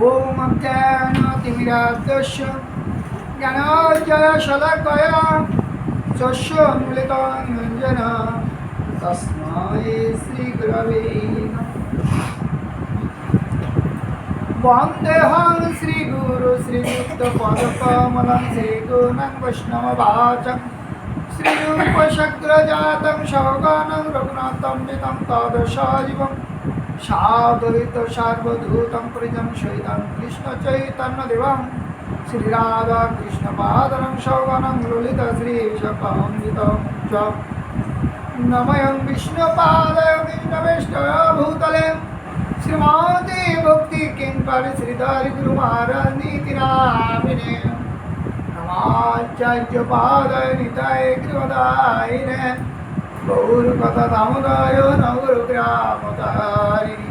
ॐ अज्ञानतिमिरादस्य ज्ञानोज्जय शलाकय शस्य मिलितं योञ्जन तस्मै श्रीगुरवे नमः वन्देऽहं श्रीगुरु श्रीयुक्तपदकमलं श्रीगुणं वैष्णववाचं श्रीरूपशग्रजातं शवगानं रघुनाथं नितं तादृशाजीवम् সাদরিত সার্বধূতম পরিজন শৈতান কৃষ্ণ চৈতন্য দেবম শ্রীরাধা কৃষ্ণ পাদরং সৌগণং ললিত শ্রী বিশ্বকামিত চ। নময়ং বিষ্ণুপাদয় বিষ্ণবেষ্টয় ভূতলে শ্রীমতী ভক্তি কিং পরিশ্রিতারি গুরু মহারাজ নীতি নামিনে নমাচার্য পাদয় নিতায় গৃহদায়িনে দামোদয় নগর গ্রামতারিণী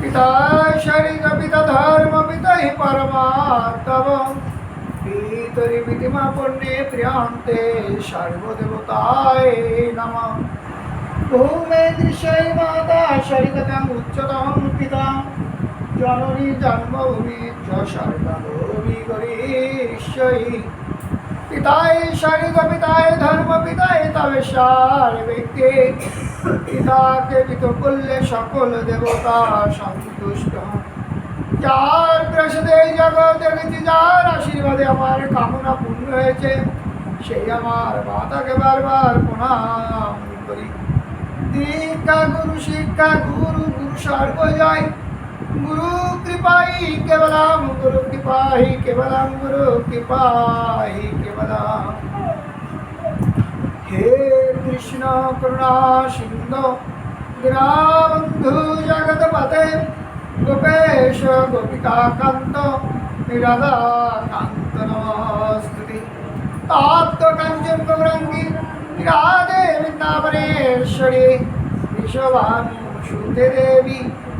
পিতা শরীর পিতা ধর্ম পিতা হি পরমাত্মব। পিতরি বিধিমা পুণ্যে প্রিয়ান্তে সর্বদেবতায় নম। ভূমে দৃশ্যই মাতা শরীরতম উচ্চতম পিতা জননী জন্মভূমি চ সর্বভূমি গরীশ্বরী পিতায় শারীরিক পিতায় ধর্ম পিতায় তবে সার ব্যক্তি পিতাকে পিত করলে সকল দেবতা সন্তুষ্ট যার প্রসাদে জগৎ দেখেছি যার আশীর্বাদে আমার কামনা পূর্ণ হয়েছে, সেই আমার মাতাকে বারবার প্রণাম করি। দীক্ষা গুরু, শিক্ষা গুরু গুরু সর্বজয়। गुरु कृपा ही केवलम गुरु कृपा ही केवलम गुरु कृपा ही केवलम हे कृष्ण करुणा सिंधु दीनबंधु जगत पते गोपेश गोपिका कांत राधा कांत नमस्ते तात्व कंचन गौरंगी राधे वृंदावनेश्वरी विश्वभानु सुते देवी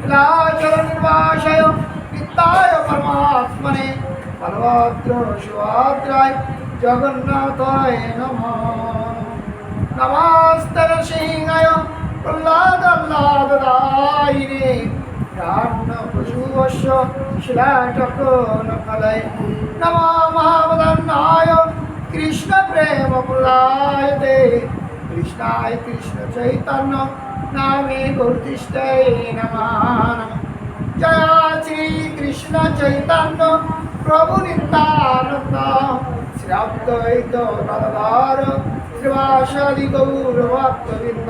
নীলাচল নির্বাসায় নিত্যায় পরমাত্মনে বলভদ্র সুভদ্রায় জগন্নাথায় নম। নমস্তর সিংহায় প্রহ্লাদ আহ্লাদায়িনে রান্ন পশুবস্য শিলাটক কৃষ্ণায় কৃষ্ণ চৈতন্য, নামে গৌরতিষ্ঠায় নমঃ। জয় শ্রী কৃষ্ণ চৈতন্য, প্রভু নিত্যানন্দ শ্রীরাদ্বৈত গদাধর শ্রীবাসাদি গৌর ভক্তবৃন্দ।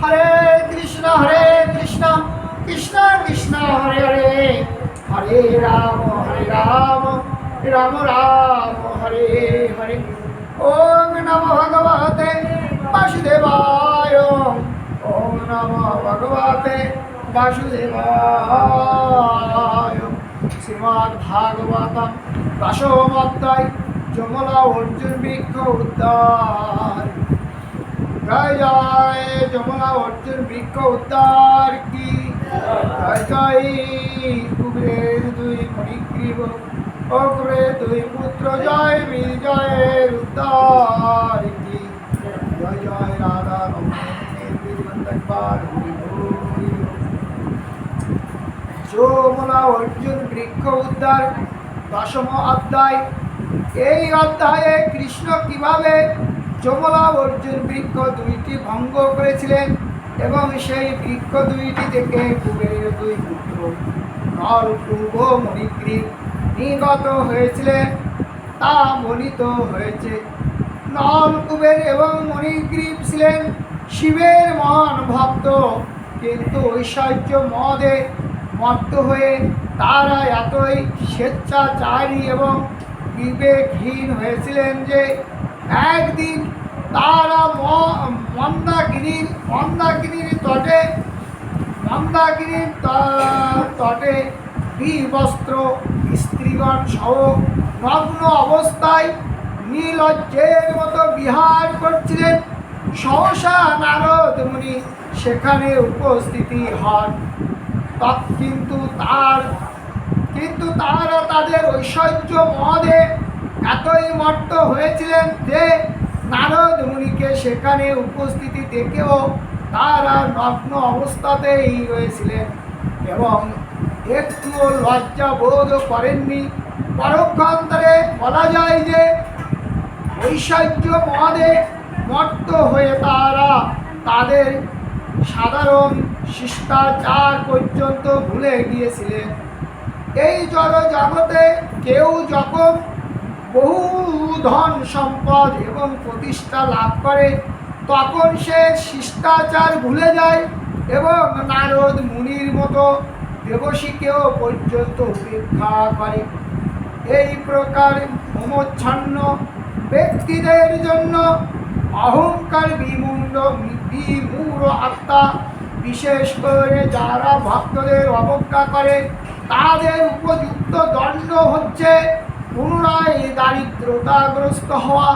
হরে কৃষ্ণ হরে কৃষ্ণ কৃষ্ণ কৃষ্ণ, হরে হরে। হরে রাম হরে রাম রাম রাম, হরে হরে। ওম নম ভগবতে বাসুদেবায় ওম নম ভগবতে বাসুদেবায় শ্রীমদ্ ভাগবতম দশম অধ্যায় যমলা অর্জুন বৃক্ষ উদ্ধার। জয় জয় যমলা অর্জুন বৃক্ষ উদ্ধার কি? জয় জয়, কুবের দুই মণিগ্রীব ও কুবের দুই পুত্র জয়, বিজয়ের উদ্ধার কি? জয় জয়, রাধা রমণের বীরবন্দকবার হরি অর্জুন বৃক্ষ উদ্ধার, দশম অধ্যায়। এই অধ্যায়ে কৃষ্ণ কীভাবে যমলা অর্জুন বৃক্ষ দুইটি ভঙ্গ করেছিলেন এবং সেই বৃক্ষ দুইটি থেকে কুবের দুই পুত্র নল পূর্ব মণিগ্রীব নিগত হয়েছিলেন। তা বলিত হয়েছে। নল কুবের এবং মণিগ্রীব ছিলেন শিবের মহান ভক্ত। কিন্তু ঐশ্বর্য মদে মত্ত হয়ে তারা এতই স্বেচ্ছাচারী এবং বিবেকহীন হয়েছিলেন যে একদিন তারা ম- মন্দাকিনীর মন্দাকিনীর তটে, মন্দাকিনীর ত- তটে বিবস্ত্র স্ত্রীগণ সহ নগ্ন অবস্থায় নীলজ্জের মতো বিহার করছিলেন। সহসা নারদ মুনি সেখানে উপস্থিতি হন। কিন্তু তার, কিন্তু তারা তাদের ঐশ্বর্য মদে এতই মত্ত হয়েছিলেন যে নারদ মুনিকে সেখানে উপস্থিতি দেখেও তারা নগ্ন অবস্থাতেই রয়েছিলেন এবং একটুও লজ্জা বোধ করেননি। পরক্ষান্তরে বলা যায় যে ঐশ্বর্য মদে মত্ত হয়ে তারা তাদের সাধারণ শিষ্টাচার পর্যন্ত ভুলে গিয়েছিলেন এই জড় জগতে কেউ যখন বহু ধন সম্পদ এবং প্রতিষ্ঠা লাভ করে, তখন সে শিষ্টাচার ভুলে যায় এবং নারদ মুনির মতো দেবশীকেও পর্যন্ত উপেক্ষা করে। এই প্রকার মোমচ্ছন্ন ব্যক্তিদের জন্য অহংকার বিমূঢ় বিমূঢ় আত্মা বিশেষ করে যারা ভক্তদের অবজ্ঞা করে, তাদের উপযুক্ত দণ্ড হচ্ছে পুনরায় দারিদ্রতাগ্রস্ত হওয়া।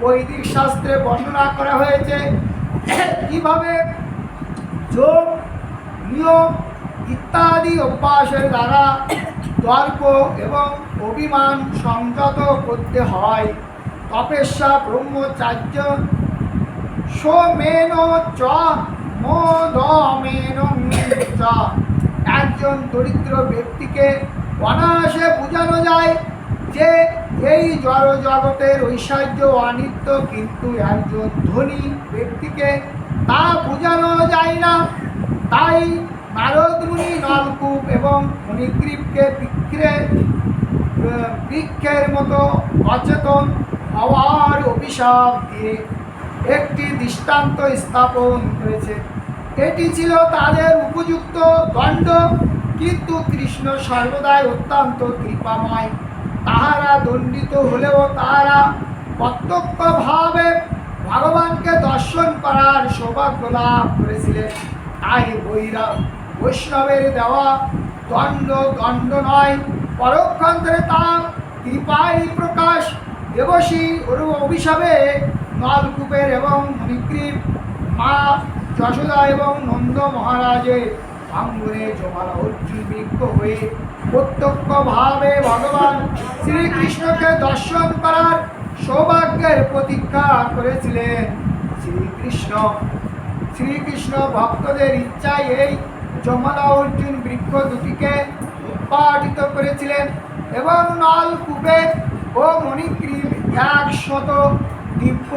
বৈদিক শাস্ত্রে বর্ণনা করা হয়েছে, কীভাবে যোগ নিয়ম ইত্যাদি অভ্যাসের দ্বারা দর্প এবং অভিমান সংযত করতে হয়। তপস্যা ব্রহ্মচার্য সোমেন চ একজন দরিদ্র ব্যক্তিকে অনায়াসে বোঝানো যায় যে এই জড় জগতের ঐশ্বর্য অনিত্য, কিন্তু একজন ধনী ব্যক্তিকে তা বোঝানো যায় না। তাই নারদমুনি নলকূপ এবং মণিগ্রীবকে বিক্রে বৃক্ষের মতো অচেতন হওয়ার অভিশাপ দিয়ে একটি দৃষ্টান্ত স্থাপন করেছে। এটি ছিল তাদের উপযুক্ত দণ্ড, কিন্তু কৃষ্ণ সর্বদাই অত্যন্ত কৃপাময়। তাহারা দণ্ডিত হলেও তাহারা প্রত্যক্ষভাবে ভগবানকে দর্শন করার সৌভাগ্য লাভ করেছিলেন। তাই বৈরা বৈষ্ণবের দেওয়া দণ্ড দণ্ড নয়, পরক্ষান্তরে তার কৃপাই প্রকাশ দেবশী অভিশাপে নলকূপের এবং মণিগ্রীব মা যশোদা এবং নন্দ মহারাজের আঙ্গুরে জমালা উজ্জীবিত হয়ে প্রত্যক্ষভাবে ভগবান শ্রীকৃষ্ণকে দর্শন করার সৌভাগ্যের প্রতীক্ষা করেছিলেন শ্রীকৃষ্ণ। শ্রীকৃষ্ণ ভক্তদের ইচ্ছায় এই যমলা অর্জুন বৃক্ষ দুটিকে উৎপাদিত করেছিলেন এবং নলকূপে ও মণিগ্রীব একশত দিব্য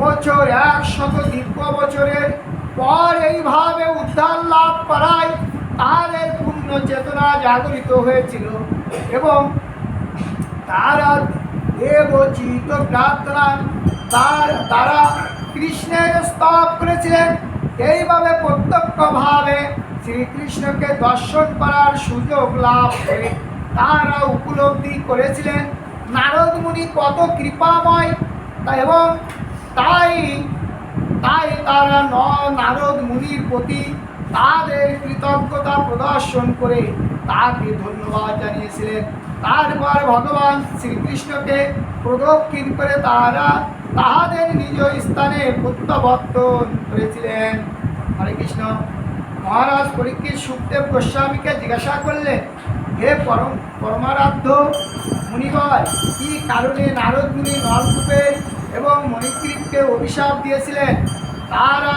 বছর, একশত দিব্য বছরের পর এইভাবে উদ্ধার লাভ করায় তার তাদের পূর্ণ চেতনা জাগরিত হয়েছিল এবং তারা দেবচিত প্রার্থনা তার তারা কৃষ্ণের স্তব করেছিলেন। এইভাবে প্রত্যক্ষভাবে শ্রীকৃষ্ণকে দর্শন করার সুযোগ লাভ করে তারা উপলব্ধি করেছিলেন। নারদ মুনি কত কৃপাময় তা এবং তাই তাই তারা ন নারদ মুনির প্রতি তাদের কৃতজ্ঞতা প্রদর্শন করে তাকে ধন্যবাদ জানিয়েছিলেন। তারপর ভগবান শ্রীকৃষ্ণকে প্রদক্ষিণ করে তারা তাহাদের নিজ স্থানে প্রত্যাবর্তন করেছিলেন। হরে কৃষ্ণ। মহারাজ পরীক্ষিত সুখদেব গোস্বামীকে জিজ্ঞাসা করলেন, হে পরম, পরমারাধ্য মুনিবর কি কারণে নারদ মুনি নলকূপের এবং মণিগ্রীবকে অভিশাপ দিয়েছিলেন। তারা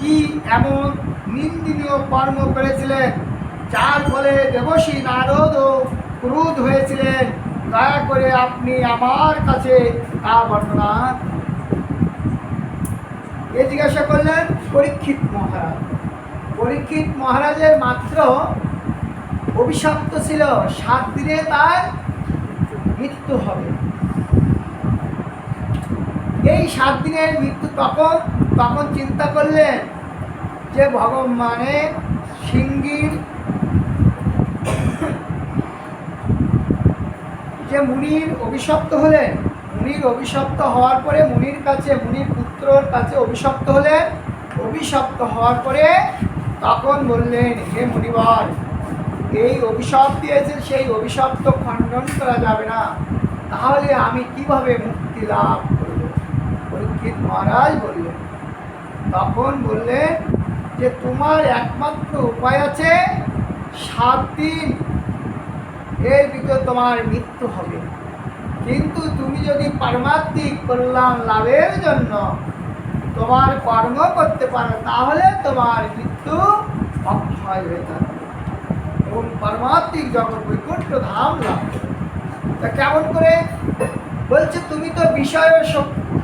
কি এমন নিন্দনীয় কর্ম করেছিলেন? যার ফলে দেবশ্রী নারদও ক্রুধ হয়েছিলেন। দয়া করে আপনি আমার কাছে তা বর্ণনা এ জিজ্ঞাসা করলেন পরীক্ষিত মহারাজ। পরীক্ষিত মহারাজের মাত্র অভিশপ্ত ছিল, সাত দিনে তার মৃত্যু হবে। এই সাত দিনের মৃত্যু তখন তখন চিন্তা করলেন যে ভগবানে সিঙ্গির যে মুনির অভিশপ্ত হলেন। মুনির অভিশপ্ত হওয়ার পরে মুনির কাছে, মুনির পুত্রর কাছে অভিশপ্ত হলেন। অভিশপ্ত হওয়ার পরে তখন বললেন, হে মুনিবার, এই অভিশাপ দিয়েছেন, সেই অভিশাপ তো খণ্ডন করা যাবে না। তাহলে আমি কীভাবে মুক্তি লাভ পরীক্ষিত মহারাজ বললেন। তখন বললেন যে, তোমার একমাত্র উপায় আছে সাত দিন এর ভিতরে তোমার মৃত্যু হবে। কিন্তু তুমি যদি পারমাত্মিক কল্যাণ লাভের জন্য তোমার কর্ম করতে পারো, তাহলে তোমার মৃত্যু অক্ষয় হয়ে থাকবে এবং পারমাত্মিক জগৎ বৈকুণ্ঠ ধাম লাভ তা কেমন করে? বলছে, তুমি তো বিষয়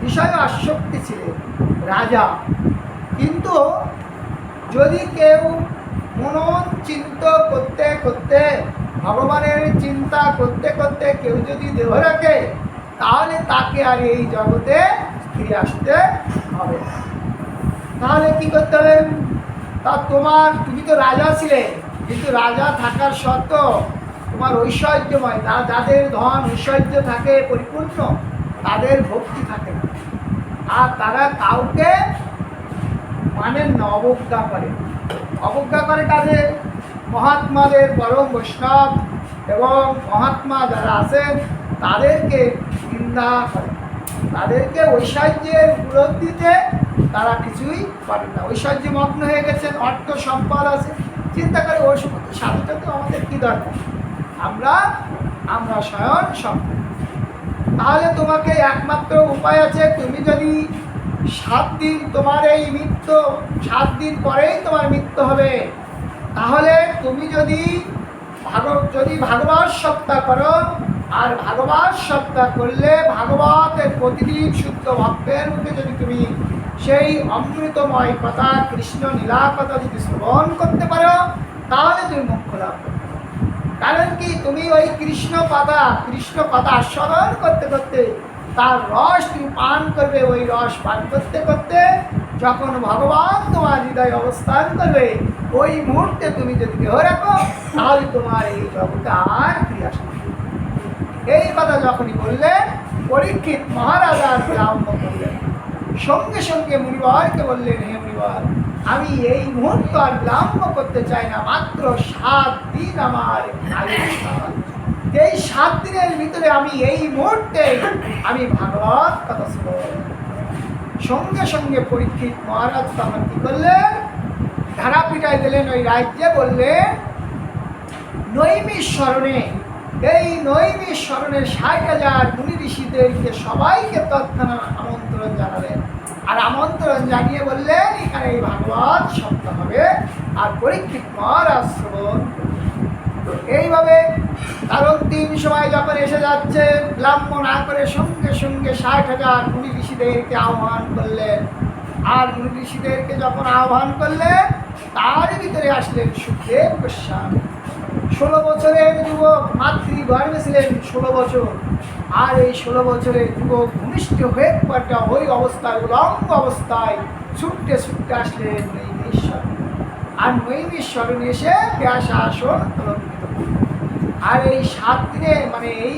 বিষয় আসক্তি ছিলে, রাজা কিন্তু যদি কেউ মনন চিন্ত করতে করতে, ভগবানের চিন্তা করতে করতে কেউ যদি দেহ রাখে, তাহলে তাকে আর এই জগতে ফিরে আসতে হবে। তাহলে কি করতে হবে তা তোমার, তুমি তো রাজা ছিলে, কিন্তু রাজা থাকার সত্ত্বেও তোমার ঐশ্বর্যময়, তা যাদের ধন ঐশ্বর্য থাকে, পরিপূর্ণ, তাদের ভক্তি থাকে। না আর তারা কাউকে মানেন না অবজ্ঞা করে। অবজ্ঞা করে কাজে? মহাত্মাদের পরম বৈষ্ণব এবং মহাত্মা যারা আছেন, তাদেরকে নিন্দা করে। তাদেরকে ঐশ্বর্যের গুরুত্ব দিতে তারা কিছুই পারে না। ঐশ্বর্য মগ্ন হয়ে গেছেন, অর্থ, সম্পদ আছে। চিন্তা করে ওই সমস্ত সাধুটা তো আমাদের কী দরকার? আমরা আমরা স্বয়ং সম্পদ তাহলে তোমাকে একমাত্র উপায় আছে, তুমি যদি সাত দিন তোমার এই মৃত্যু, সাত দিন পরেই তোমার মৃত্যু হবে তাহলে তুমি যদি ভাগ যদি ভাগবত সত্তা করো, আর ভাগবত সত্তা করলে ভাগবতের প্রতিদিন শুদ্ধ ভক্তের মুখে যদি তুমি সেই অমৃতময় কথা, কৃষ্ণ লীলা কথা যদি শ্রবণ করতে পারো, তাহলে তুমি মোক্ষ লাভ পারো। কারণ কি? তুমি ওই কৃষ্ণ পাতা কৃষ্ণ পাতা আস্বাদন করতে করতে তার রস তুমি পান করবে, ওই রস পান করতে করতে যখন ভগবান তোমার হৃদয় অবস্থান করবে, ওই মুহূর্তে তুমি যদি দেহ রাখো, তাহলে তোমার এই জগতে আর আসবে এই কথা যখনই বললেন, পরীক্ষিত মহারাজার বিলম্ব করলেন সঙ্গে সঙ্গে মুনিবরকে বললেন, হে মুনিবর, আমি এই মুহূর্ত আর বিলম্ব করতে চাই না, মাত্র সাত দিন আমার এই সাত দিনের ভিতরে আমি এই মুহূর্তে আমি ভাগবত কথা শুনব। সঙ্গে সঙ্গে পরীক্ষিত মহারাজ তখন কি করলেন ধারা পিটাই দিলেন ওই রাজ্যে বললেন নৈমিষ স্মরণে, এই নৈমিষ স্মরণে ষাট হাজার মুনি ঋষিদেরকে সবাইকে তৎক্ষণাৎ আমন্ত্রণ জানালেন। আর আমন্ত্রণ জানিয়ে বললেন, এখানে এই ভাগবত শব্দ হবে আর পরীক্ষিত মহারাজ শ্রবণ এইভাবে কারণ তিন সময় যখন এসে যাচ্ছে বিলম্ব না করে সঙ্গে সঙ্গে ষাট হাজার মুনি ঋষিদেরকে আহ্বান করলেন। আর মুনি ঋষিদেরকে যখন আহ্বান করলেন তার ভিতরে আসলেন সুখদেব গোস্বামী। ষোলো বছরের যুবক মাতৃ গর্ভে ছিলেন ষোলো বছর আর এই ষোলো বছরের যুবক ভূমিষ্ঠ হয়ে পাটা ওই অবস্থায় উলঙ্গ অবস্থায় ছুটতে ছুটতে আসলেন নৈমেশ্বর আর নৈমেশ্বরণ এসে ব্যাস আসন অলঙ্কিত। আর এই সাত দিনে মানে এই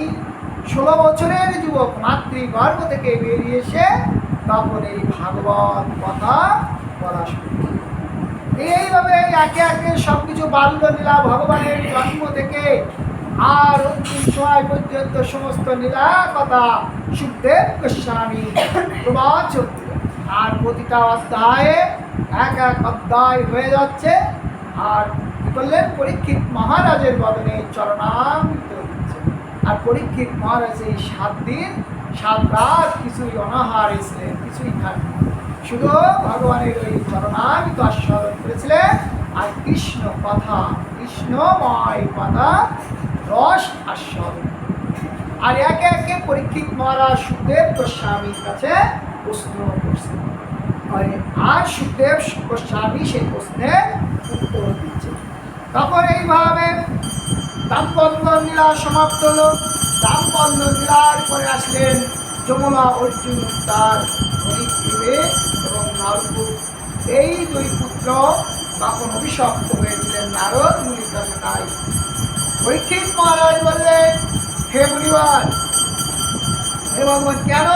ষোলো বছরের যুবক মাতৃ গর্ভ থেকে বেরিয়ে এসে তখন এই ভাগবত কথা বলা শুরু। এইভাবে একে একে সব কিছু বাল্য লীলা ভগবানের জন্ম থেকে। আর অন্তিম সময় পর্যন্ত সমস্ত লীলা কথা সুখদেব গোস্বামী প্রবাদ আর প্রতিটা অধ্যায়ে এক এক অধ্যায় হয়ে যাচ্ছে। আর কি করলেন? পরীক্ষিত মহারাজের বদনে চরণামৃত হচ্ছে। আর পরীক্ষিত মহারাজ এই সাত দিন, সাত রাত কিছুই অনাহার ছিলেন, কিছুই খাননি। শুধু ভগবানের ওই চরণামিত আস্বাদন করেছিলেন। আর কৃষ্ণ কথা কৃষ্ণময় কথা রস আস্বাদন আর একে একে পরীক্ষিত মহারাজ সুখদেব গোস্বামীর কাছে প্রশ্ন করছেন। আর- সুখদেব গোস্বামী সেই প্রশ্নের উত্তর দিচ্ছে। তখন এইভাবে দাম্পত্য লীলা সমাপ্ত হল। দাম্পত্য লীলার পরে আসলেন যমুনা অর্জুন তার নারদু এই দুই পুত্র তখন অভিশপ্ত হয়েছিলেন নারদ মুনির কাছে তাই। পরীক্ষিত মহারাজ বললেন, হে মুনিবার, হে ভগবান, কেন?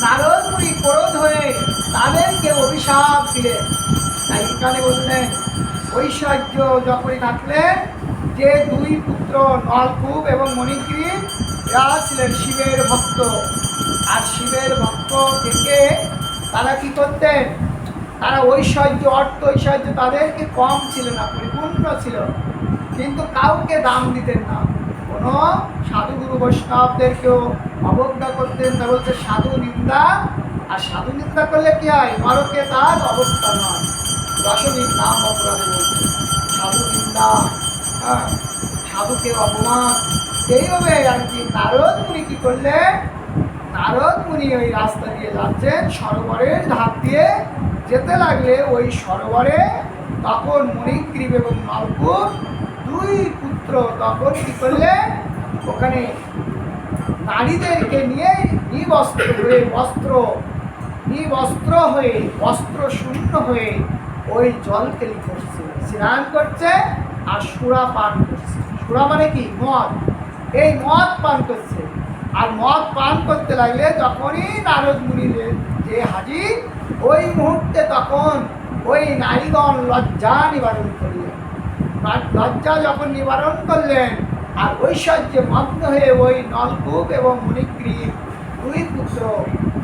নারদ মুনি ক্রোধ হয়ে তাদেরকে অভিশাপ দিলেন। তাই এখানে বললেন, ঐশ্বর্য যখনই থাকলে যে দুই পুত্র নলকূপ এবং মণিগ্রীব এরা ছিলেন শিবের ভক্ত আর শিবের ভক্ত থেকে তারা কি করতেন? তারা ঐশ্বর্য, অর্থ ঐশ্বর্য তাদেরকে কম ছিল না, পরিপূর্ণ ছিল। কিন্তু কাউকে দাম দিতেন না। কোনো সাধুগুরু বৈষ্ণবদেরকেও অবজ্ঞা করতেন তা বলছে সাধু নিন্দা, আর সাধু নিন্দা করলে কি হয়? নরকে তার অবস্থা নয়। দশমীর নাম অপরাধে বলছে, সাধু নিন্দা হ্যাঁ সাধুকে অপমান। এইভাবে আর কি নারদ মুনি কি করলে নারদ মুনি ওই রাস্তা দিয়ে যাচ্ছেন, সরোবরের ধার দিয়ে যেতে লাগলে ওই সরোবরে তখন মণিগ্রীব এবং নলকূপ দুই পুত্র তখন কি করলে? ওখানে নারীদেরকে নিয়ে নিবস্ত্র হয়ে, বস্ত্র, নিবস্ত্র হয়ে, বস্ত্র শূন্য হয়ে ওই জল কেলি করছে। স্নান করছে আর সুরা পান করছে। সুরা মানে কি? মদ। এই মদ পান করছে। আর মদ পান করতে লাগলে তখনই নারদ মুনির যে হাজির ওই মুহূর্তে তখন ওই নারীগণ লজ্জা নিবারণ করলেন। লজ্জা যখন নিবারণ করলেন, আর ঐশ্বর্যে মগ্ন হয়ে ওই নলকূপ এবং মণিগ্রীব দুই পুত্র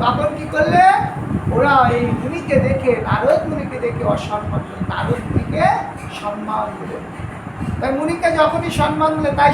তখন কি করলে? ওরা এই মুনিকে দেখে, নারদ মুনিকে দেখে অসম্মান নারদ মুনিকে সম্মান দিলেন তাই মুনিকে যখনই সম্মান দিলে, তাই